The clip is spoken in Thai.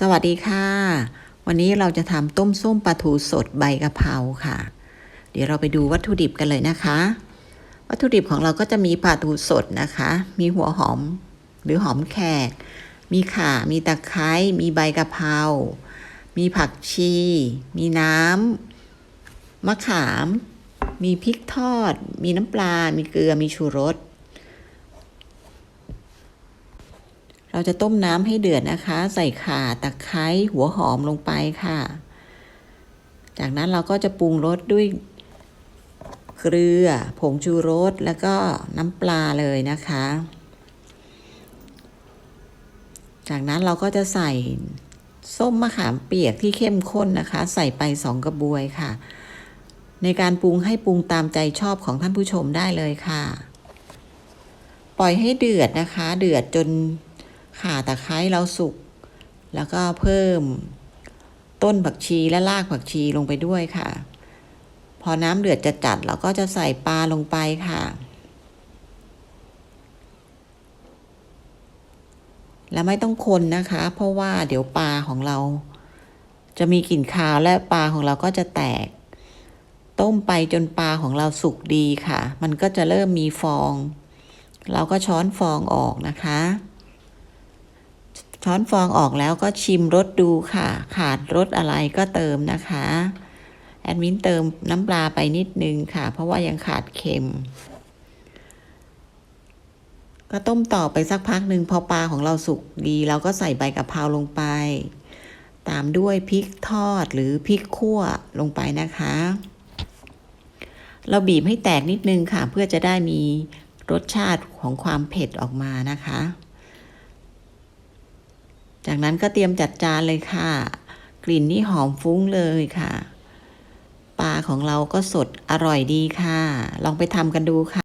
สวัสดีค่ะ วันนี้เราจะทำต้มส้มปลาทูสดใบกะเพราค่ะ เดี๋ยวเราไปดูวัตถุดิบกันเลยนะคะ วัตถุดิบของเราก็จะมีปลาทูสดนะคะ มีหัวหอมหรือหอมแขก มีข่า มีตะไคร้ มีใบกะเพรา มีผักชี มีน้ำมะขาม มีพริกทอด มีน้ำปลา มีเกลือ มีชูรส เราจะต้มน้ำให้เดือดนะคะ ใส่ข่าตะไคร้หัวหอมลงไปค่ะ จากนั้นเราก็จะปรุงรสด้วยเกลือ ผงชูรส แล้วก็น้ำปลาเลยนะคะ จากนั้นเราก็จะใส่ส้มมะขามเปียกที่เข้มข้นนะคะ ใส่ไปสองกระบวยค่ะ ในการปรุงให้ปรุงตามใจชอบของท่านผู้ชมได้เลยค่ะ ปล่อยให้เดือดนะคะ เดือดจน ข่าตะไคร้เราสุก แล้วก็เพิ่มต้นผักชีและรากผักชีลงไปด้วยค่ะ พอน้ำเดือดจะจัดเราก็จะใส่ปลาลงไปค่ะ แล้วไม่ต้องคนนะคะ เพราะว่าเดี๋ยวปลาของเรา จะมีกลิ่นคาวและปลาของเราก็จะแตก ต้มไปจนปลาของเราสุกดีค่ะ มันก็จะเริ่มมีฟอง เราก็ช้อนฟองออกนะคะ ช้อนฟองออกแล้วก็ชิมรสดูค่ะ ขาดรสอะไรก็เติมนะคะ แอดมินเติมน้ำปลาไปนิดนึงค่ะ เพราะว่ายังขาดเค็ม ก็ต้มต่อไปสักพักหนึ่งพอปลาของเราสุกดีเราก็ใส่ใบกะเพราลงไป ตามด้วยพริกทอดหรือพริกขั่วลงไปนะคะ เราบีบให้แตกนิดนึงค่ะ เพื่อจะได้มีรสชาติของความเผ็ดออกมานะคะ จากนั้นก็เตรียมจัดจานเลยค่ะ กลิ่นนี่หอมฟุ้งเลยค่ะ ปลาของเราก็สดอร่อยดีค่ะ ลองไปทำกันดูค่ะ